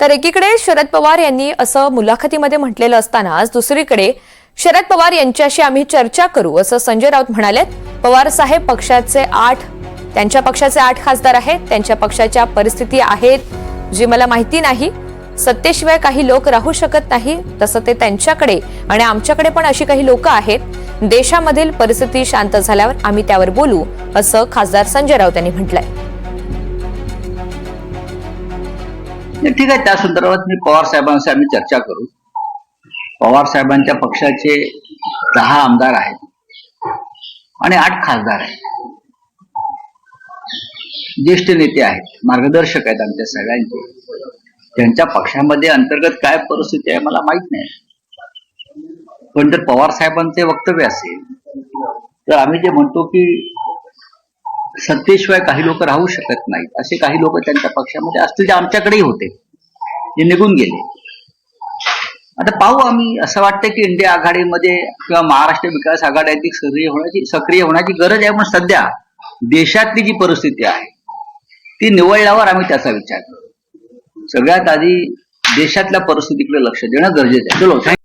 तर एकीकडे शरद पवार यांनी असं मुलाखतीमध्ये म्हटलेलं असतानाच दुसरीकडे शरद पवार यांच्याशी आम्ही चर्चा करू असं संजय राऊत म्हणालेत. पवार साहेब पक्षाचे आठ त्यांच्या पक्षाचे आठ खासदार आहेत त्यांच्या पक्षाच्या परिस्थिती आहेत जी मला माहिती नाही. सत्तेशिवाय काही लोक राहू शकत नाही तसं ते त्यांच्याकडे आणि आमच्याकडे पण अशी काही लोक आहेत. देशामधील परिस्थिती शांत झाल्यावर आम्ही त्यावर बोलू असं खासदार संजय राऊत यांनी म्हटलंय. ठीक आहे त्या संदर्भात मी पवार साहेबांशी आम्ही चर्चा करू. पवार साहेबांच्या पक्षाचे दहा आमदार आहेत आणि आठ खासदार आहेत. ज्येष्ठ नेते आहेत मार्गदर्शक आहेत आमच्या सगळ्यांचे. त्यांच्या पक्षामध्ये अंतर्गत काय परिस्थिती आहे मला माहीत नाही. पण जर पवार साहेबांचे वक्तव्य असेल तर आम्ही जे म्हणतो की सत्तेशिवाय काही लोक राहू शकत नाहीत. असे काही लोक त्यांच्या पक्षामध्ये असतील जे आमच्याकडेही होते. जे निघून गेले. आता पाहू आम्ही. असं वाटतं की इंडिया आघाडीमध्ये किंवा महाराष्ट्र विकास आघाडी सक्रिय होण्याची सक्रिय होण्याची गरज आहे. पण सध्या देशातली जी परिस्थिती आहे ती निवडल्यावर आम्ही त्याचा विचार करू. सगळ्यात आधी देशातल्या परिस्थितीकडे लक्ष देणं गरजेचं आहे. चलो.